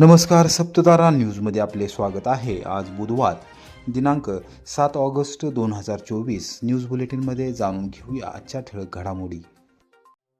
नमस्कार सप्ततारा न्यूजमध्ये आपले स्वागत आहे. आज बुधवार दिनांक सात ऑगस्ट दोन हजार चोवीस. न्यूज बुलेटिनमध्ये जाणून घेऊया आजच्या ठळक घडामोडी.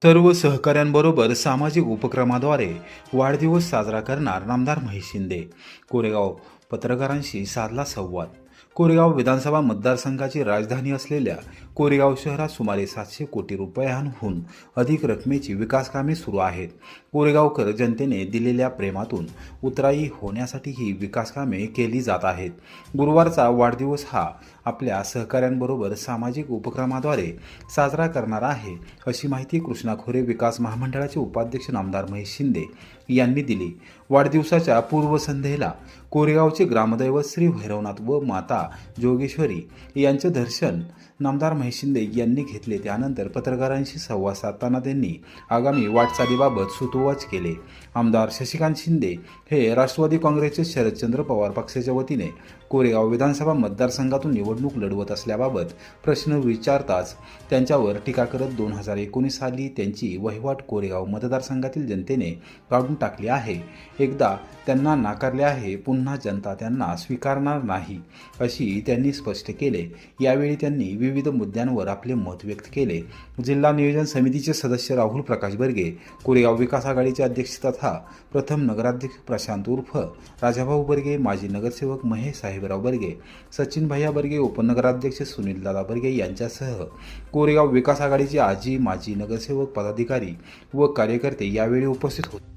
सर्व सहकाऱ्यांबरोबर सामाजिक उपक्रमाद्वारे वाढदिवस साजरा करणार नामदार महेश शिंदे. कोरेगाव पत्रकारांशी साधला संवाद. कोरेगाव विधानसभा मतदारसंघाची राजधानी असलेल्या कोरेगाव शहरात सुमारे सातशे कोटी रुपयांहून अधिक रकमेची विकास कामे सुरू आहेत. कोरेगावकर जनतेने दिलेल्या प्रेमातून उतराई होण्यासाठी ही विकास कामे केली जात आहेत. गुरुवारचा वाढदिवस हा आपल्या सहकाऱ्यांबरोबर सामाजिक उपक्रमाद्वारे साजरा करणार आहे अशी माहिती कृष्णा खोरे विकास महामंडळाचे उपाध्यक्ष नामदार महेश शिंदे यांनी दिली. वाढदिवसाच्या पूर्वसंध्येला कोरेगावचे ग्रामदैवत श्री भैरवनाथ व माता जोगेश्वरी यांचे दर्शन नामदार महेश शिंदे यांनी घेतले. त्यानंतर पत्रकारांशी संवाद साधताना त्यांनी आगामी वाटचालीबाबत सुतोवाच केले. आमदार शशिकांत शिंदे हे राष्ट्रवादी काँग्रेसचे शरदचंद्र पवार पक्षाच्या वतीने कोरेगाव विधानसभा मतदारसंघातून निवडणूक लढवत असल्याबाबत प्रश्न विचारताच त्यांच्यावर टीका करत दोन हजार एकोणीस साली त्यांची वहिवाट कोरेगाव मतदारसंघातील जनतेने काढून टाकली आहे. एकदा त्यांना नाकारले आहे पुन्हा जनता त्यांना स्वीकारणार नाही अशी त्यांनी स्पष्ट केले. यावेळी त्यांनी विविध मुद्द्यांवर आपले मत व्यक्त केले. जिल्हा नियोजन समितीचे सदस्य राहुल प्रकाश बर्गे कोरेगाव विकास आघाडीचे अध्यक्ष तथा प्रथम नगराध्यक्ष प्रशांत उर्फ राजाभाऊ बर्गे माजी नगरसेवक महेश साहेबराव बर्गे सचिन भैया बर्गे उपनगराध्यक्ष सुनील दादा बर्गे यांच्यासह कोरेगाव विकास आघाडीचे आजी माजी नगरसेवक पदाधिकारी व कार्यकर्ते यावेळी उपस्थित होते.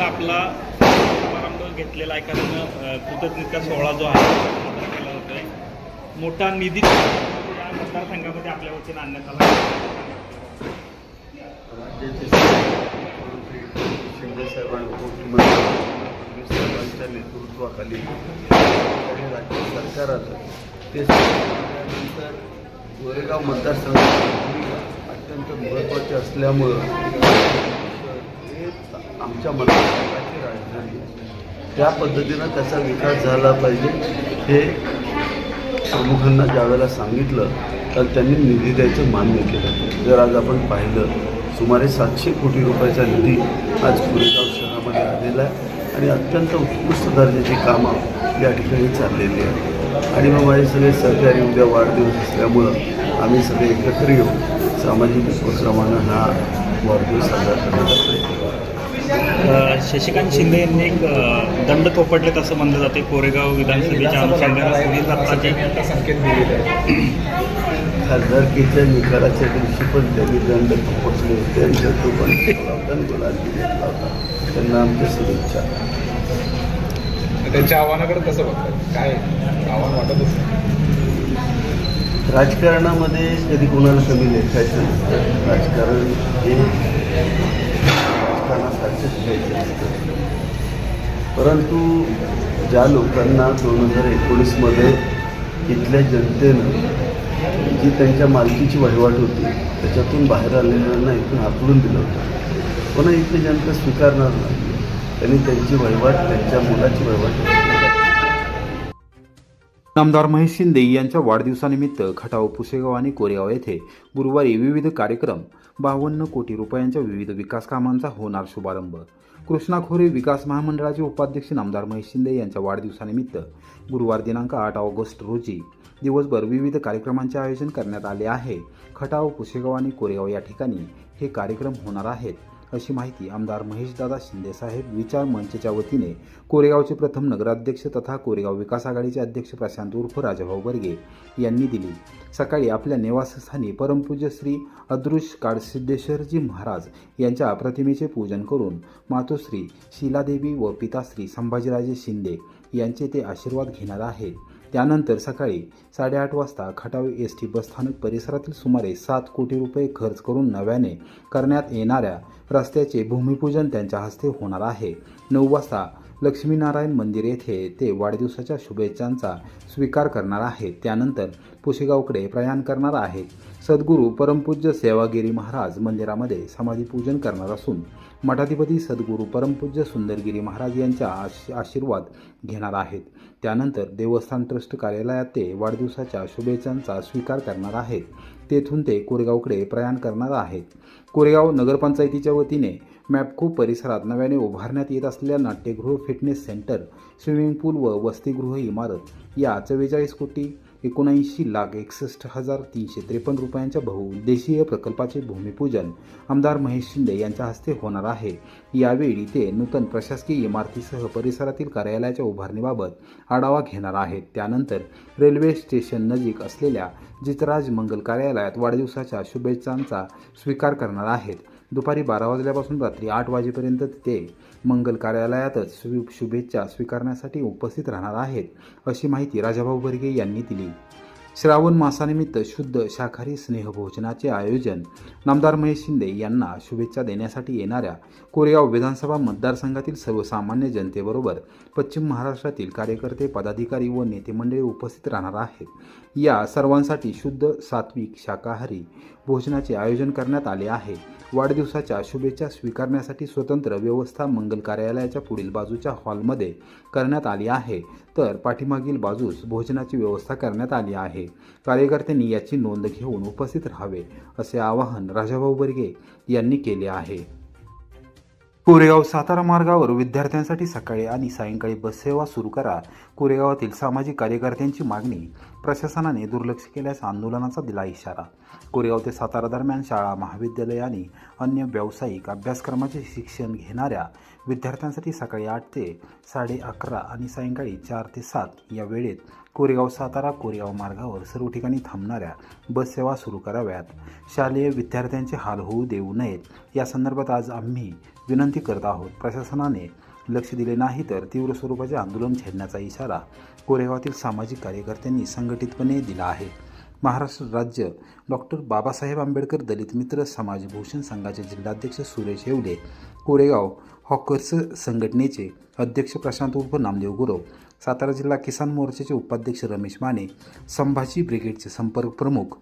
पद्धतीनं आपला समारंभ घेतलेला आहे कारण कृतज्ञता सोहळा जो आहे तो साजरा केला जातोय. मोठा निधी या मतदारसंघामध्ये आपल्या वतीनं आणण्यात आला शिंदे साहेबांच्या नेतृत्वाखाली राज्य सरकार आलं ते त्यानंतर गोरेगाव मतदारसंघ अत्यंत महत्त्वाचे असल्यामुळं आमच्या मराठी राजधानी आहे. त्या पद्धतीनं त्याचा विकास झाला पाहिजे. हे प्रमुखांना ज्यावेळेला सांगितलं तर त्यांनी निधी द्यायचं मान्य केलं. जर आज आपण पाहिलं सुमारे सातशे कोटी रुपयाचा निधी आज कोरेगाव शहरामध्ये आलेला आहे आणि अत्यंत उत्कृष्ट दर्जाची कामं या ठिकाणी चाललेली आहेत. आणि मग माझे सगळे सहकारी उद्या वाढदिवस असल्यामुळं आम्ही सगळे एकत्र येऊन सामाजिक उपक्रमानं हा वाढदिवस साजरा करण्याचा प्रयत्न शशिकांत शिंदे यांनी एक दंड थोपटलेत असं म्हणलं जाते. कोरेगाव विधानसभेच्या अनुषंगाने सुनील दत्ताचे संकेत दिलेले आहे. खासदारकीच्या निकालाच्या दिवशी पण त्यांनी दंड थोपटले होते आणि तो पण त्यांना आमच्या शुभेच्छा. त्यांच्या आव्हानाकडे कसं बघतात? काय आव्हान वाटत असतं राजकारणामध्ये कधी कोणाला कमी लेखायचं नसतं. राजकारण हे राजकारणासारखंच घ्यायचं नसतं परंतु ज्या लोकांना दोन हजार एकोणीसमध्ये इथल्या जनतेनं जी त्यांच्या मालकीची वहिवाट होती त्याच्यातून बाहेर आलेल्यांना इथून हाकलून दिलं होतं. पुन्हा इथली जनता स्वीकारणार नाही. त्यांनी त्यांची वहिवाट त्यांच्या मुलाची वहिवाट नामदार महेश शिंदे यांच्या वाढदिवसानिमित्त खटाव पुसेगाव आणि कोरेगाव येथे गुरुवारी विविध कार्यक्रम बावन्न कोटी रुपयांच्या विविध विकास कामांचा होणार शुभारंभ. कृष्णा खोरे विकास महामंडळाचे उपाध्यक्ष नामदार महेश शिंदे यांच्या वाढदिवसानिमित्त गुरुवार दिनांक आठ ऑगस्ट रोजी दिवसभर विविध कार्यक्रमांचे आयोजन करण्यात आले आहे. खटाव पुसेगाव आणि कोरेगाव या ठिकाणी हे कार्यक्रम होणार आहेत. अशी माहिती आमदार महेशदादा शिंदेसाहेब विचार मंचच्या वतीने कोरेगावचे प्रथम नगराध्यक्ष तथा कोरेगाव विकास आघाडीचे अध्यक्ष प्रशांत उर्फ राजाभाऊ बर्गे यांनी दिली. सकाळी आपल्या निवासस्थानी परमपूज्य श्री अदृश काळसिद्धेश्वरजी महाराज यांच्या प्रतिमेचे पूजन करून मातोश्री शिलादेवी व पिताश्री संभाजीराजे शिंदे यांचे ते आशीर्वाद घेणार आहेत. त्यानंतर सकाळी साडेआठ वाजता खटाव एस टी बसस्थानक परिसरातील सुमारे सात कोटी रुपये खर्च करून नव्याने करण्यात येणाऱ्या रस्त्याचे भूमिपूजन त्यांच्या हस्ते होणार आहे. नऊ वाजता लक्ष्मीनारायण मंदिर येथे ते वाढदिवसाच्या शुभेच्छांचा स्वीकार करणार आहेत. त्यानंतर पुशेगावकडे प्रयाण करणार आहेत. सद्गुरू परमपूज्य सेवागिरी महाराज मंदिरामध्ये समाधीपूजन करणार असून मठाधिपती सद्गुरू परमपूज्य सुंदरगिरी महाराज यांच्या आश आशीर्वाद घेणार आहेत. त्यानंतर देवस्थान ट्रस्ट कार्यालयात ते वाढदिवसाच्या शुभेच्छांचा स्वीकार करणार आहेत. तेथून ते कोरेगावकडे प्रयाण करणार आहेत. कोरेगाव नगरपंचायतीच्या वतीने मॅपको परिसरात नव्याने उभारण्यात येत असलेल्या नाट्यगृह फिटनेस सेंटर स्विमिंग पूल व वसतिगृह इमारत या चव्वेचाळीस कोटी एकोणऐंशी लाख एकसष्ट हजार तीनशे त्रेपन्न रुपयांच्या बहुउद्देशीय प्रकल्पाचे भूमिपूजन आमदार महेश शिंदे यांच्या हस्ते होणार आहे. यावेळी ते नूतन प्रशासकीय इमारतीसह परिसरातील कार्यालयाच्या उभारणीबाबत आढावा घेणार आहेत. त्यानंतर रेल्वे स्टेशन नजीक असलेल्या जितराज मंगल कार्यालयात वाढदिवसाच्या शुभेच्छांचा स्वीकार करणार आहेत. दुपारी बारा वाजल्यापासून रात्री आठ वाजेपर्यंत ते मंगल कार्यालयातच शुभेच्छा स्वीकारण्यासाठी उपस्थित राहणार आहेत अशी माहिती राजाभाऊ बर्गे यांनी दिली. श्रावण मासानिमित्त शुद्ध शाकाहारी स्नेहभोजनाचे आयोजन नामदार महेश शिंदे यांना शुभेच्छा देण्यासाठी येणाऱ्या कोरेगाव विधानसभा मतदारसंघातील सर्वसामान्य जनतेबरोबर पश्चिम महाराष्ट्रातील कार्यकर्ते पदाधिकारी व नेते मंडळी उपस्थित राहणार आहेत. या सर्वांसाठी शुद्ध सात्विक शाकाहारी भोजनाचे आयोजन करण्यात आले आहे. वाढदिवसाच्या शुभेच्छा स्वीकारण्यासाठी स्वतंत्र व्यवस्था मंगल कार्यालयाच्या पुढील बाजूच्या हॉलमध्ये करण्यात आली आहे. तर पाठीमागील बाजूस भोजनाची व्यवस्था करण्यात आली आहे. कार्यकर्त्यांनी याची नोंद घेऊन उपस्थित राहावे असे आवाहन राजाभाऊ बर्गे यांनी केले आहे. कोरेगाव सातारा मार्गावर विद्यार्थ्यांसाठी सकाळी आणि सायंकाळी बससेवा सुरू करा. कोरेगावातील सामाजिक कार्यकर्त्यांची मागणी प्रशासनाने दुर्लक्ष केल्यास आंदोलनाचा दिला इशारा. कोरेगाव ते सातारा दरम्यान शाळा महाविद्यालय आणि अन्य व्यावसायिक अभ्यासक्रमाचे शिक्षण घेणाऱ्या विद्यार्थ्यांसाठी सकाळी आठ ते साडे अकरा आणि सायंकाळी चार ते सात या वेळेत कोरेगाव सातारा कोरेगाव मार्गावर सर्व ठिकाणी थांबणाऱ्या बससेवा सुरू कराव्यात. शालेय विद्यार्थ्यांचे हाल होऊ देऊ नयेत. या संदर्भात आज आम्ही विनंती करत आहोत. प्रशासनाने लक्ष दिले नाही तर तीव्र स्वरूपाचे आंदोलन छेडण्याचा इशारा कोरेगावातील सामाजिक कार्यकर्त्यांनी संघटितपणे दिला आहे. महाराष्ट्र राज्य डॉक्टर बाबासाहेब आंबेडकर दलित मित्र समाज भूषण संघाचे जिल्हाध्यक्ष सुरेश येवले कोरेगाव हॉकर्स संघटनेचे अध्यक्ष प्रशांत उर्फ नामदेव गुरव सातारा जिल्हा किसान मोर्चाचे उपाध्यक्ष रमेश माने संभाजी ब्रिगेडचे संपर्क प्रमुख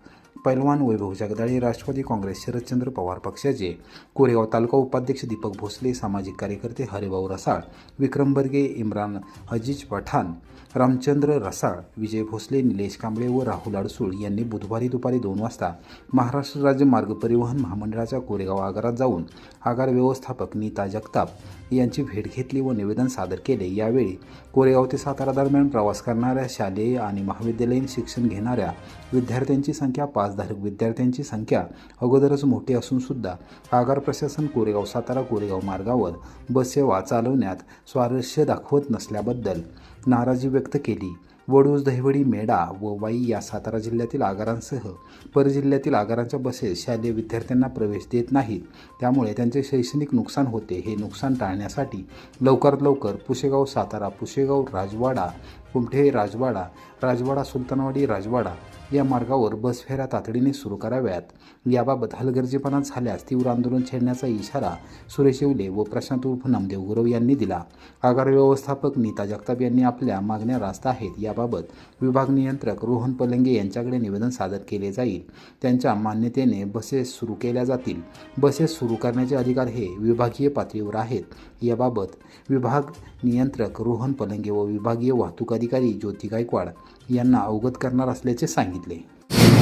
पैलवान वैभव जगदाळे राष्ट्रवादी काँग्रेस शरदचंद्र पवार पक्षाचे कोरेगाव तालुका उपाध्यक्ष दीपक भोसले सामाजिक कार्यकर्ते हरिभाऊ रसाळ विक्रम बर्गे इम्रान हजीज पठाण रामचंद्र रसाळ विजय भोसले निलेश कांबळे व राहुल अडसूळ यांनी बुधवारी दुपारी दोन वाजता महाराष्ट्र राज्य मार्ग परिवहन महामंडळाच्या कोरेगाव आगारात जाऊन आगार व्यवस्थापक नीता जगताप यांची भेट घेतली व निवेदन सादर केले. यावेळी कोरेगाव ते सातारा दरम्यान प्रवास करणाऱ्या शालेय आणि महाविद्यालयीन शिक्षण घेणाऱ्या विद्यार्थ्यांची संख्या पाचधारक विद्यार्थ्यांची संख्या अगोदरच मोठी असून सुद्धा आगार प्रशासन कोरेगाव सातारा कोरेगाव मार्गावर बससेवा चालवण्यात स्वारस्य दाखवत नसल्याबद्दल नाराजी व्यक्त केली. वडूज दहिवडी मेढा व वाई या सातारा जिल्ह्यातील आगारांसह परजिल्ह्यातील आगारांच्या बसेस शालेय विद्यार्थ्यांना प्रवेश देत नाहीत. त्यामुळे त्यांचे शैक्षणिक नुकसान होते हे नुकसान टाळण्यासाठी लवकरात लवकर पुशेगाव सातारा पुशेगाव राजवाडा कुमठे राजवाडा राजवाडा सुलतानवाडी राजवाडा या मार्गावर बस फेऱ्या तातडीने सुरू कराव्यात. याबाबत हलगर्जीपणा झाल्यास तीव्र आंदोलन छेडण्याचा इशारा सुरेश येवले व प्रशांत उर्फ नामदेव गुरव यांनी दिला. आगार व्यवस्थापक नीता जगताप यांनी आपल्या मागण्या रास्त आहेत. याबाबत विभाग नियंत्रक रोहन पलंगे यांच्याकडे निवेदन सादर केले जाईल. त्यांच्या मान्यतेने बसेस सुरू केल्या जातील. बसेस सुरू करण्याचे अधिकार हे विभागीय पातळीवर आहेत. याबाबत विभाग नियंत्रक रोहन पलंगे व विभागीय वाहतूक अधिकारी ज्योती गायकवाड यांना अवगत करणार असल्याचे सांगितले.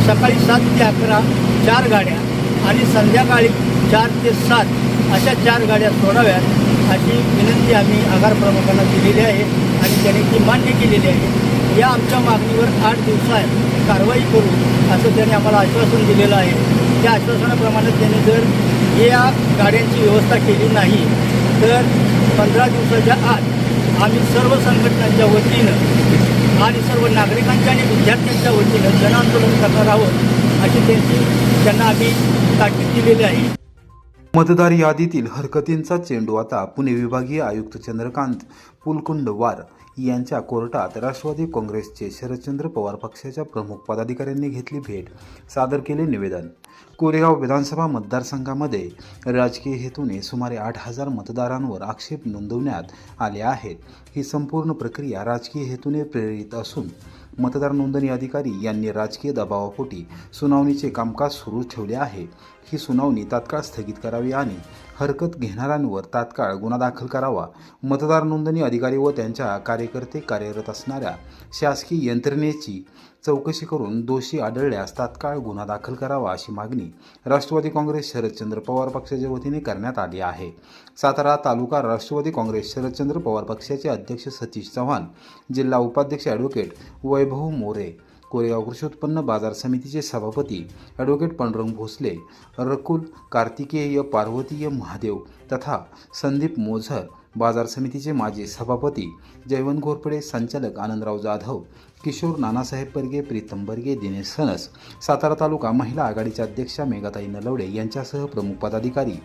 सकाळी सात ते अकरा चार गाड्या आणि संध्याकाळी चार ते सात अशा चार गाड्या सोडाव्यात अशी विनंती आम्ही आगार प्रमुखांना दिलेली आहे आणि त्यांनी ती मान्य केलेली आहे. या आमच्या मागणीवर आठ दिवसात कारवाई करू असं त्यांनी आम्हाला आश्वासन दिलेलं आहे. त्या आश्वासनाप्रमाणे त्यांनी जर या गाड्यांची व्यवस्था केली नाही तर पंधरा दिवसाच्या आत आम्ही सर्व संघटनांच्या वतीनं आणि सर्व नागरिकांच्या आणि विद्यार्थ्यांच्या वतीनं जनआंदोलन करणार आहोत अशी त्यांची त्यांना आम्ही ताकीद दिलेली आहे. मतदार यादीतील हरकतींचा चेंडू आता पुणे विभागीय आयुक्त चंद्रकांत पुलकुंडवार यांच्या कोर्टात राष्ट्रवादी काँग्रेसचे शरदचंद्र पवार पक्षाच्या प्रमुख पदाधिकाऱ्यांनी घेतली भेट सादर केले निवेदन. कोरेगाव विधानसभा मतदारसंघामध्ये राजकीय हेतूने सुमारे आठ हजार मतदारांवर आक्षेप नोंदवण्यात आले आहेत. ही संपूर्ण प्रक्रिया राजकीय हेतूने प्रेरित असून मतदार नोंदणी अधिकारी यांनी राजकीय दबावापोटी सुनावणीचे कामकाज सुरू ठेवले आहे. ही सुनावणी तात्काळ स्थगित करावी आणि हरकत घेणाऱ्यांवर तात्काळ गुन्हा दाखल करावा. मतदार नोंदणी अधिकारी व त्यांच्या कार्यकर्ते कार्यरत असणाऱ्या शासकीय यंत्रणेची चौकशी करून दोषी आढळल्यास तात्काळ गुन्हा दाखल करावा अशी मागणी राष्ट्रवादी काँग्रेस शरदचंद्र पवार पक्षाच्या वतीने करण्यात आली आहे. सातारा तालुका राष्ट्रवादी काँग्रेस शरदचंद्र पवार पक्षाचे अध्यक्ष सतीश चव्हाण जिल्हा उपाध्यक्ष ॲडव्होकेट वैभव मोरे कोरेगाव कृषी उत्पन्न बाजार समितीचे सभापती ॲडव्होकेट पांडुरंग भोसले रकुल कार्तिकेय पार्वतीय महादेव तथा संदीप मोझर बाजार समितीचे माजी सभापती जयवंत घोरपडे संचालक आनंदराव जाधव किशोर नानासाहेब परगे प्रीतम बर्गे दिनेश सणस सातारा तालुका महिला आघाडीच्या अध्यक्षा मेघाताई नलवडे यांच्यासह प्रमुख पदाधिकारी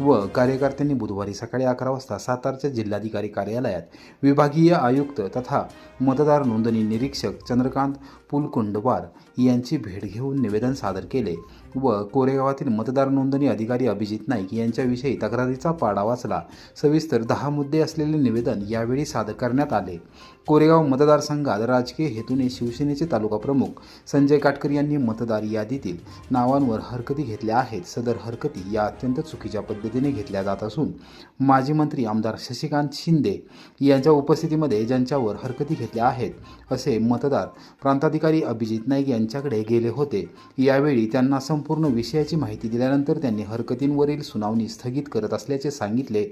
व कार्यकर्त्यांनी बुधवारी सकाळी अकरा वाजता सातारच्या जिल्हाधिकारी कार्यालयात विभागीय आयुक्त तथा मतदार नोंदणी निरीक्षक चंद्रकांत पुलकुंडवार यांची भेट घेऊन निवेदन सादर केले. व कोरेगावातील मतदार नोंदणी अधिकारी अभिजित नाईक यांच्याविषयी तक्रारीचा पाडा वाचला. सविस्तर दहा मुद्दे असलेले निवेदन यावेळी सादर करण्यात आले. कोरेगाव मतदारसंघात राजकीय हेतूने शिवसेनेचे तालुका प्रमुख संजय काटकर यांनी मतदार यादीतील नावांवर हरकती घेतल्या आहेत. सदर हरकती या अत्यंत चुकीच्या पद्धतीने घेतल्या जात असून माजी मंत्री आमदार शशिकांत शिंदे यांच्या उपस्थितीमध्ये ज्यांच्यावर हरकती घेतल्या आहेत असे मतदार प्रांताधिकारी अभिजित नाईक यांच्याकडे गेले होते. यावेळी त्यांना संपूर्ण विषयाची माहिती दिल्यानंतर त्यांनी हरकतींवरील सुनावणी स्थगित करत असल्याचे सांगितले.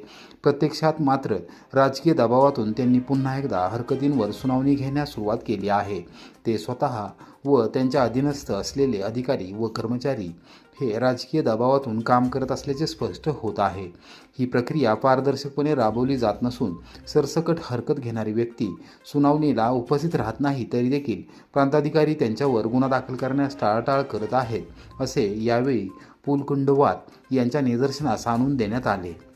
प्रत्यक्षात मात्र राजकीय दबावातून त्यांनी पुन्हा एकदा हरकती हरकतींवर सुनावणी घेण्यास सुरुवात केली आहे. ते स्वतः व त्यांच्या अधीनस्थ असलेले अधिकारी व कर्मचारी हे राजकीय दबावातून काम करत असल्याचे स्पष्ट होत आहे. ही प्रक्रिया पारदर्शकपणे राबवली जात नसून सरसकट हरकत घेणारी व्यक्ती सुनावणीला उपस्थित राहत नाही तरी देखील प्रांताधिकारी त्यांच्यावर गुन्हा दाखल करण्यास टाळाटाळ करत आहेत असे यावेळी पुलकुंडवार यांच्या निदर्शनास आणून देण्यात आले.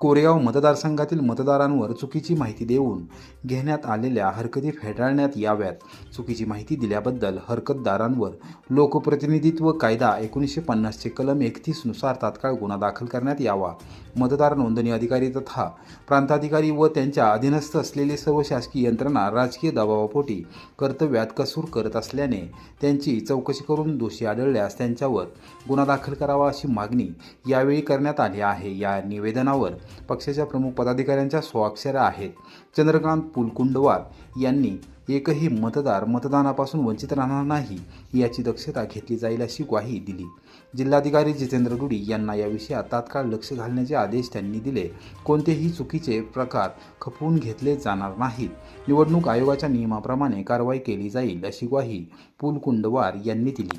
कोरेगाव मतदारसंघातील मतदारांवर चुकीची माहिती देऊन घेण्यात आलेल्या हरकती फेटाळण्यात याव्यात. चुकीची माहिती दिल्याबद्दल हरकतदारांवर लोकप्रतिनिधित्व कायदा एकोणीसशे पन्नासचे कलम एकतीसनुसार तात्काळ गुन्हा दाखल करण्यात यावा. मतदार नोंदणी अधिकारी तथा प्रांताधिकारी व त्यांच्या अधीनस्थ असलेली सर्व शासकीय यंत्रणा राजकीय दबावापोटी कर्तव्यात कसूर करत असल्याने त्यांची चौकशी करून दोषी आढळल्यास त्यांच्यावर गुन्हा दाखल करावा अशी मागणी यावेळी करण्यात आली आहे. या निवेदनावर पक्षाच्या प्रमुख पदाधिकाऱ्यांच्या स्वाक्षऱ्या आहेत. चंद्रकांत पुलकुंडवार यांनी एकही मतदार मतदानापासून वंचित राहणार नाही याची दक्षता घेतली जाईल अशी ग्वाही दिली. जिल्हाधिकारी जितेंद्र गुडी यांना या विषयात तात्काळ लक्ष घालण्याचे आदेश त्यांनी दिले. कोणतेही चुकीचे प्रकार खपवून घेतले जाणार नाहीत. निवडणूक आयोगाच्या नियमाप्रमाणे कारवाई केली जाईल अशी ग्वाही पुलकुंडवार यांनी दिली.